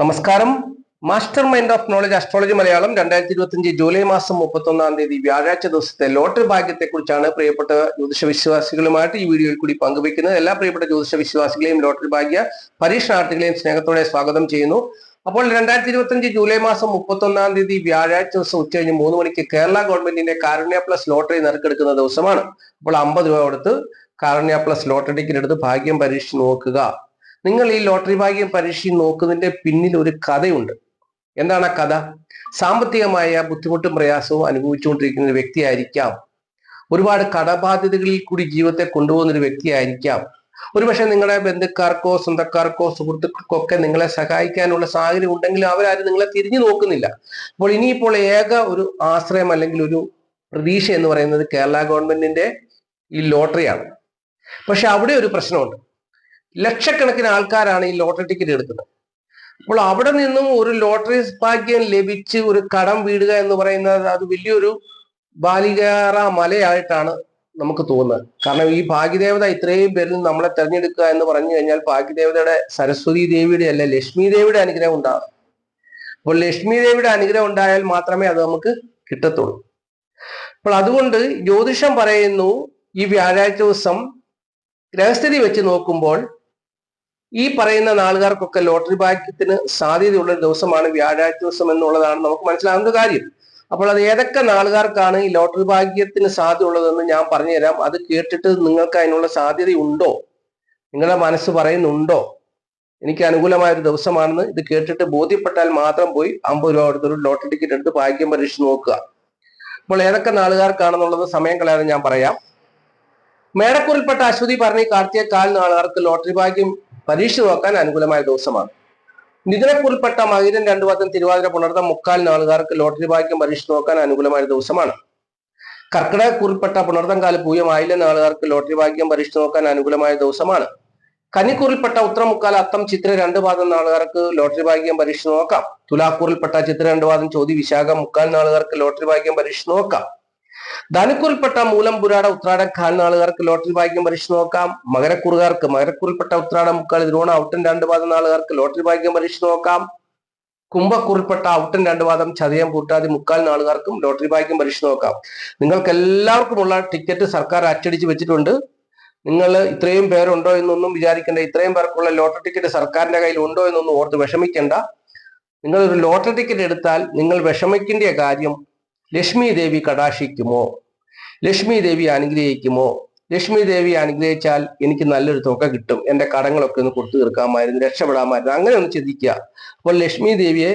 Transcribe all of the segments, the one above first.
നമസ്കാരം. Master mind of knowledge astrology Malayalam രണ്ടായിരത്തി ഇരുപത്തിയഞ്ച് ജൂലൈ മാസം മുപ്പത്തൊന്നാം തീയതി വ്യാഴാഴ്ച ദിവസത്തെ ലോട്ടറി ഭാഗ്യത്തെ കുറിച്ചാണ് പ്രിയപ്പെട്ട ജ്യോതിഷ വിശ്വാസികളുമായിട്ട് ഈ വീഡിയോയിൽ കൂടി പങ്കുവെക്കുന്നത് എല്ലാ പ്രിയപ്പെട്ട ജ്യോതിഷ വിശ്വാസികളെയും ലോട്ടറി ഭാഗ്യ പരീക്ഷണാർത്ഥികളെയും സ്നേഹത്തോടെ സ്വാഗതം ചെയ്യുന്നു. അപ്പോൾ രണ്ടായിരത്തി ഇരുപത്തിയഞ്ച് ജൂലൈ മാസം മുപ്പത്തൊന്നാം തീയതി വ്യാഴാഴ്ച ദിവസം ഉച്ചകഴിഞ്ഞ് മൂന്ന് മണിക്ക് കേരള ഗവൺമെന്റിന്റെ കാരുണ്യ പ്ലസ് ലോട്ടറി നറുക്കെടുക്കുന്ന ദിവസമാണ്. അപ്പോൾ അമ്പത് രൂപ കൊടുത്ത് കാരുണ്യ പ്ലസ് ലോട്ടറി ടിക്കറ്റ് എടുത്ത് ഭാഗ്യം പരീക്ഷിച്ച് നോക്കുക. നിങ്ങൾ ഈ ലോട്ടറി ഭാഗ്യം പരീക്ഷ നോക്കുന്നതിന്റെ പിന്നിൽ ഒരു കഥയുണ്ട്. എന്താണ് ആ കഥ? സാമ്പത്തികമായ ബുദ്ധിമുട്ടും പ്രയാസവും അനുഭവിച്ചുകൊണ്ടിരിക്കുന്ന ഒരു വ്യക്തിയായിരിക്കാം. ഒരുപാട് കടബാധ്യതകളിൽ കൂടി ജീവിതത്തെ കൊണ്ടുപോകുന്ന ഒരു വ്യക്തിയായിരിക്കാം. ഒരുപക്ഷെ നിങ്ങളുടെ ബന്ധുക്കാർക്കോ സ്വന്തക്കാർക്കോ സുഹൃത്തുക്കൾക്കോ ഒക്കെ നിങ്ങളെ സഹായിക്കാനുള്ള സാഹചര്യം ഉണ്ടെങ്കിലും അവരാരും നിങ്ങളെ തിരിഞ്ഞു നോക്കുന്നില്ല. അപ്പോൾ ഇനിയിപ്പോൾ ഏക ഒരു ആശ്രയം അല്ലെങ്കിൽ ഒരു പ്രതീക്ഷ എന്ന് പറയുന്നത് കേരള ഗവൺമെന്റിന്റെ ഈ ലോട്ടറിയാണ്. പക്ഷെ അവിടെ ഒരു പ്രശ്നമുണ്ട്. ലക്ഷക്കണക്കിന് ആൾക്കാരാണ് ഈ ലോട്ടറി ടിക്കറ്റ് എടുക്കുന്നത്. അപ്പോൾ അവിടെ നിന്നും ഒരു ലോട്ടറി ഭാഗ്യം ലഭിച്ച് ഒരു കടം വീടുക എന്ന് പറയുന്നത് അത് വലിയൊരു ബാലികാറ മലയായിട്ടാണ് നമുക്ക് തോന്നുന്നത്. കാരണം ഈ ഭാഗ്യദേവത ഇത്രയും പേരിൽ നമ്മളെ തെരഞ്ഞെടുക്കുക എന്ന് പറഞ്ഞു കഴിഞ്ഞാൽ ഭാഗ്യദേവതയുടെ സരസ്വതി ദേവിയുടെ അല്ല ലക്ഷ്മി ദേവിയുടെ അനുഗ്രഹം ഉണ്ടാകും. അപ്പോൾ ലക്ഷ്മി ദേവിയുടെ അനുഗ്രഹം ഉണ്ടായാൽ മാത്രമേ അത് നമുക്ക് കിട്ടത്തുള്ളൂ. അപ്പോൾ അതുകൊണ്ട് ജ്യോതിഷം പറയുന്നു ഈ വ്യാഴാഴ്ച ദിവസം ഗ്രഹസ്ഥിതി വെച്ച് നോക്കുമ്പോൾ ഈ പറയുന്ന നാളുകാർക്കൊക്കെ ലോട്ടറി ഭാഗ്യത്തിന് സാധ്യതയുള്ള ഒരു ദിവസമാണ് വ്യാഴാഴ്ച ദിവസം എന്നുള്ളതാണ് നമുക്ക് മനസ്സിലാകുന്ന കാര്യം. അപ്പോൾ അത് ഏതൊക്കെ നാളുകാർക്കാണ് ഈ ലോട്ടറി ഭാഗ്യത്തിന് സാധ്യത ഉള്ളതെന്ന് ഞാൻ പറഞ്ഞുതരാം. അത് കേട്ടിട്ട് നിങ്ങൾക്ക് അതിനുള്ള സാധ്യതയുണ്ടോ? നിങ്ങളുടെ മനസ്സ് പറയുന്നുണ്ടോ? എനിക്ക് അനുകൂലമായ ഒരു ദിവസമാണെന്ന് ഇത് കേട്ടിട്ട് ബോധ്യപ്പെട്ടാൽ മാത്രം പോയി അമ്പത് രൂപ അടുത്തൊരു ലോട്ടറി ടിക്കറ്റ് എടുത്ത് ഭാഗ്യം പരീക്ഷിച്ച് നോക്കുക. അപ്പോൾ ഏതൊക്കെ നാളുകാർക്കാണെന്നുള്ളത് സമയം കളയാതെ ഞാൻ പറയാം. മേടക്കൂറിൽപ്പെട്ട അശ്വതി പറഞ്ഞ് കാർത്തിക നാളുകാർക്ക് ലോട്ടറി ഭാഗ്യം പരീക്ഷ നോക്കാൻ അനുകൂലമായ ദിവസമാണ്. മിഥുനക്കുറിൽപ്പെട്ട മകിരൻ രണ്ടു വാദം തിരുവാതിര പുണർത്തം മുക്കാൽ നാളുകാർക്ക് ലോട്ടറി ഭാഗ്യം പരീക്ഷ നോക്കാൻ അനുകൂലമായ ദിവസമാണ്. കർക്കിടകക്കുറിൽപ്പെട്ട പുണർത്തം കാല പൂയം ആയില്ല നാളുകാർക്ക് ലോട്ടറി ഭാഗ്യം പരീക്ഷ നോക്കാൻ അനുകൂലമായ ദിവസമാണ്. കന്നിക്കൂറിൽപ്പെട്ട ഉത്തരമുക്കാൽ അത്തം ചിത്ര രണ്ട് പാദം നാളുകാർക്ക് ലോട്ടറി ഭാഗ്യം പരീക്ഷ നോക്കാം തുലാക്കൂറിൽപ്പെട്ട ചിത്ര രണ്ട് പാദം ചോതി വിശാഖം മുക്കാൽ നാളുകാർക്ക് ലോട്ടറി ഭാഗ്യം പരീക്ഷ നോക്കാം ധനുക്കൂറിൽപ്പെട്ട മൂലം പുരാട ഉത്രാടം കാൽ നാളുകാർക്ക് ലോട്ടറി ഭാഗ്യം പരീക്ഷ നോക്കാം. മകരക്കുറുകാർക്ക് മകരക്കുറിൽപ്പെട്ട ഉത്രാടം മുക്കാൽ ദ്രോണ ഔട്ടൻ രണ്ട് പാദം നാളുകാർക്ക് ലോട്ടറി ഭാഗ്യം പരീക്ഷ നോക്കാം. കുംഭക്കുറിൽപ്പെട്ട ഔട്ടൻ രണ്ട് പാദം ചതയം പൂട്ടാതി മുക്കാൽ നാളുകാർക്കും ലോട്ടറി ഭാഗ്യം പരീക്ഷ നോക്കാം. നിങ്ങൾക്ക് എല്ലാവർക്കുമുള്ള ടിക്കറ്റ് സർക്കാർ അച്ചടിച്ച് വെച്ചിട്ടുണ്ട്. നിങ്ങൾ ഇത്രയും പേരുണ്ടോ എന്നൊന്നും വിചാരിക്കേണ്ട. ഇത്രയും പേർക്കുള്ള ലോട്ടറി ടിക്കറ്റ് സർക്കാരിന്റെ കയ്യിൽ ഉണ്ടോ എന്നൊന്നും ഓർത്ത് വിഷമിക്കേണ്ട. നിങ്ങൾ ഒരു ലോട്ടറി ടിക്കറ്റ് എടുത്താൽ നിങ്ങൾ വിഷമിക്കേണ്ട കാര്യം ലക്ഷ്മി ദേവി കടാക്ഷിക്കുമോ? ലക്ഷ്മി ദേവി അനുഗ്രഹിക്കുമോ? ലക്ഷ്മി ദേവി അനുഗ്രഹിച്ചാൽ എനിക്ക് നല്ലൊരു തുക കിട്ടും. എന്റെ കടങ്ങളൊക്കെ ഒന്ന് കൊടുത്തു തീർക്കാമായിരുന്നു രക്ഷപ്പെടാമായിരുന്നു. അങ്ങനെ ഒന്ന് ചിന്തിക്കുക. അപ്പോൾ ലക്ഷ്മി ദേവിയെ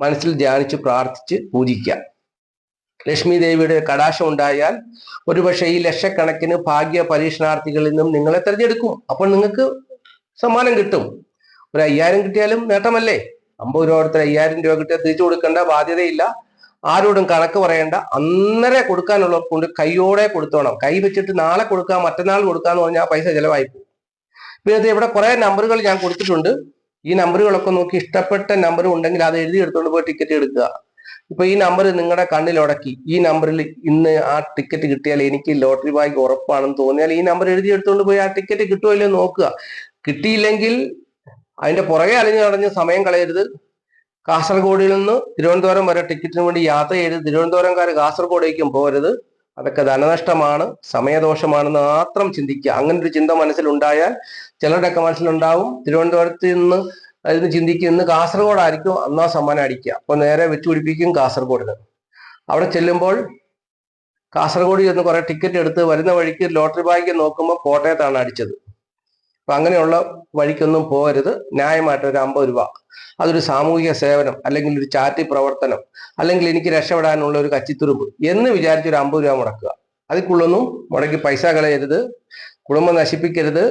മനസ്സിൽ ധ്യാനിച്ച് പ്രാർത്ഥിച്ച് പൂജിക്കുക. ലക്ഷ്മി ദേവിയുടെ കടാശം ഉണ്ടായാൽ ഒരുപക്ഷെ ഈ ലക്ഷക്കണക്കിന് ഭാഗ്യ പരീക്ഷണാർത്ഥികളിൽ നിന്നും നിങ്ങളെ തിരഞ്ഞെടുക്കും. അപ്പോൾ നിങ്ങൾക്ക് സമ്മാനം കിട്ടും. ഒരു അയ്യായിരം കിട്ടിയാലും നേട്ടമല്ലേ? അമ്പത് രൂപ കൊടുത്ത അയ്യായിരം രൂപ കിട്ടിയാൽ തിരിച്ചു കൊടുക്കേണ്ട ബാധ്യതയില്ല. ആരോടും കണക്ക് പറയേണ്ട അന്നേരെ കൊടുക്കാനുള്ളവർ കൊണ്ട് കൈയോടെ കൊടുത്തോണം. കൈ വെച്ചിട്ട് നാളെ കൊടുക്കാം മറ്റന്നാൾ കൊടുക്കാന്ന് പറഞ്ഞാൽ പൈസ ചിലവായി പോകും. പിന്നെ ഇവിടെ കുറെ നമ്പറുകൾ ഞാൻ കൊടുത്തിട്ടുണ്ട്. ഈ നമ്പറുകളൊക്കെ നോക്കി ഇഷ്ടപ്പെട്ട നമ്പർ ഉണ്ടെങ്കിൽ അത് എഴുതി എടുത്തുകൊണ്ട് പോയി ടിക്കറ്റ് എടുക്കുക. ഇപ്പൊ ഈ നമ്പർ നിങ്ങളുടെ കണ്ണിൽ ഉടക്കി ഈ നമ്പറിൽ ഇന്ന് ആ ടിക്കറ്റ് കിട്ടിയാൽ എനിക്ക് ലോട്ടറി ബാഗ് ഉറപ്പാണെന്ന് തോന്നിയാൽ ഈ നമ്പർ എഴുതി എടുത്തുകൊണ്ട് പോയി ആ ടിക്കറ്റ് കിട്ടുമല്ലോ നോക്കുക. കിട്ടിയില്ലെങ്കിൽ അതിന്റെ പുറകെ അലഞ്ഞു നടഞ്ഞ് സമയം കളയരുത്. കാസർഗോഡിൽ നിന്ന് തിരുവനന്തപുരം വരെ ടിക്കറ്റിന് വേണ്ടി യാത്ര ചെയ്ത് തിരുവനന്തപുരംകാർ കാസർഗോഡേക്കും പോരുത് അതൊക്കെ ധനനഷ്ടമാണ് സമയദോഷമാണെന്ന് മാത്രം ചിന്തിക്കുക. അങ്ങനെ ഒരു ചിന്ത മനസ്സിലുണ്ടായാൽ ചിലരുടെയൊക്കെ മനസ്സിലുണ്ടാവും. തിരുവനന്തപുരത്ത് നിന്ന് അതിന് ചിന്തിക്കും ഇന്ന് കാസർഗോഡായിരിക്കും അന്നാ സമ്മാനം അടിക്കുക. അപ്പൊ നേരെ വെച്ചു പിടിപ്പിക്കും കാസർഗോഡിന്. അവിടെ ചെല്ലുമ്പോൾ കാസർഗോഡ് ചെന്ന് കുറെ ടിക്കറ്റ് എടുത്ത് വരുന്ന വഴിക്ക് ലോട്ടറി ബാഗ് നോക്കുമ്പോൾ കോട്ടയത്താണ് അടിച്ചത്. അപ്പൊ അങ്ങനെയുള്ള വഴിക്കൊന്നും പോകരുത്. ന്യായമായിട്ട് ഒരു അമ്പത് രൂപ. അതൊരു സാമൂഹിക സേവനം അല്ലെങ്കിൽ ഒരു ചാറ്റി പ്രവർത്തനം അല്ലെങ്കിൽ എനിക്ക് രക്ഷപ്പെടാനുള്ള ഒരു കച്ചിത്തുരുമ്പ് എന്ന് വിചാരിച്ച് ഒരു അമ്പത് രൂപ മുടക്കുക. അതിക്കുള്ളൊന്നും മുടക്കി പൈസ കളയരുത്. കുടുംബം നശിപ്പിക്കരുത്.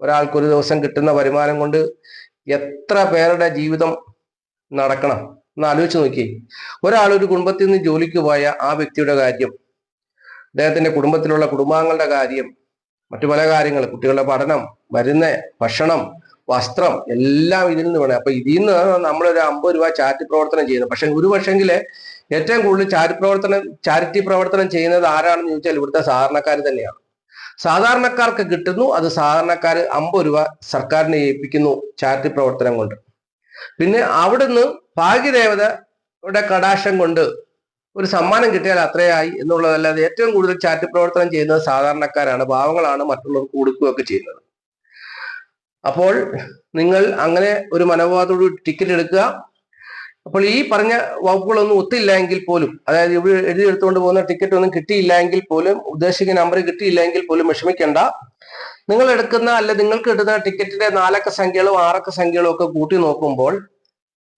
ഒരാൾക്ക് ഒരു ദിവസം കിട്ടുന്ന വരുമാനം കൊണ്ട് എത്ര പേരുടെ ജീവിതം നടക്കണം? എന്ന് ആലോചിച്ച് നോക്കി ഒരാൾ ഒരു കുടുംബത്തിൽ നിന്ന് ജോലിക്ക് പോയ ആ വ്യക്തിയുടെ കാര്യം അദ്ദേഹത്തിന്റെ കുടുംബത്തിലുള്ള കുടുംബാംഗങ്ങളുടെ കാര്യം മറ്റു പല കാര്യങ്ങൾ കുട്ടികളുടെ പഠനം മരുന്ന് ഭക്ഷണം വസ്ത്രം എല്ലാം ഇതിൽ നിന്ന് വേണം. അപ്പൊ ഇതിൽ നിന്ന് നമ്മളൊരു അമ്പത് രൂപ ചാരിറ്റി പ്രവർത്തനം ചെയ്യുന്നത് പക്ഷെ ഒരു പക്ഷെങ്കിൽ ഏറ്റവും കൂടുതൽ ചാരി പ്രവർത്തനം ചാരിറ്റി പ്രവർത്തനം ചെയ്യുന്നത് ആരാണെന്ന് ചോദിച്ചാൽ ഇവിടുത്തെ സാധാരണക്കാർ തന്നെയാണ്. സാധാരണക്കാർക്ക് കിട്ടുന്നു അത് സാധാരണക്കാർ അമ്പത് രൂപ സർക്കാരിനെ ഏൽപ്പിക്കുന്നു ചാരിറ്റി പ്രവർത്തനം കൊണ്ട്. പിന്നെ അവിടുന്ന് ഭാഗ്യദേവതയുടെ കടാശം കൊണ്ട് ഒരു സമ്മാനം കിട്ടിയാൽ അത്രയായി എന്നുള്ളതല്ലാതെ ഏറ്റവും കൂടുതൽ ചാറ്റ് പ്രവർത്തനം ചെയ്യുന്നത് സാധാരണക്കാരാണ്. പാവങ്ങളാണ് മറ്റുള്ളവർക്ക് കൊടുക്കുകയൊക്കെ ചെയ്യുന്നത്. അപ്പോൾ നിങ്ങൾ അങ്ങനെ ഒരു മനോഭാവത്തോട് ടിക്കറ്റ് എടുക്കുക. അപ്പോൾ ഈ പറഞ്ഞ വകുപ്പുകളൊന്നും ഒത്തില്ല എങ്കിൽ പോലും അതായത് ഇവിടെ എഴുതി എടുത്തുകൊണ്ട് പോകുന്ന ടിക്കറ്റ് ഒന്നും കിട്ടിയില്ല എങ്കിൽ പോലും ഉദ്ദേശിക്കുന്ന നമ്പർ കിട്ടിയില്ല എങ്കിൽ പോലും വിഷമിക്കേണ്ട. നിങ്ങൾ എടുക്കുന്ന അല്ല നിങ്ങൾക്ക് കിട്ടുന്ന ടിക്കറ്റിന്റെ നാലക്ക സംഖ്യകളും ആറക്ക സംഖ്യകളും ഒക്കെ കൂട്ടി നോക്കുമ്പോൾ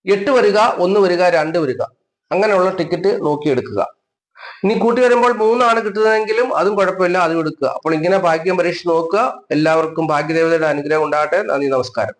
എട്ട് വരിക ഒന്ന് വരിക രണ്ട് വരിക. അങ്ങനെയുള്ള ടിക്കറ്റ് നോക്കിയെടുക്കുക. ഇനി കൂട്ടി വരുമ്പോൾ മൂന്നാണ് കിട്ടുന്നതെങ്കിലും അതും കുഴപ്പമില്ല അതും എടുക്കുക. അപ്പോൾ ഇങ്ങനെ ഭാഗ്യം പരീക്ഷ നോക്കുക. എല്ലാവർക്കും ഭാഗ്യദേവതയുടെ അനുഗ്രഹം ഉണ്ടാകട്ടെ. നന്ദി നമസ്കാരം.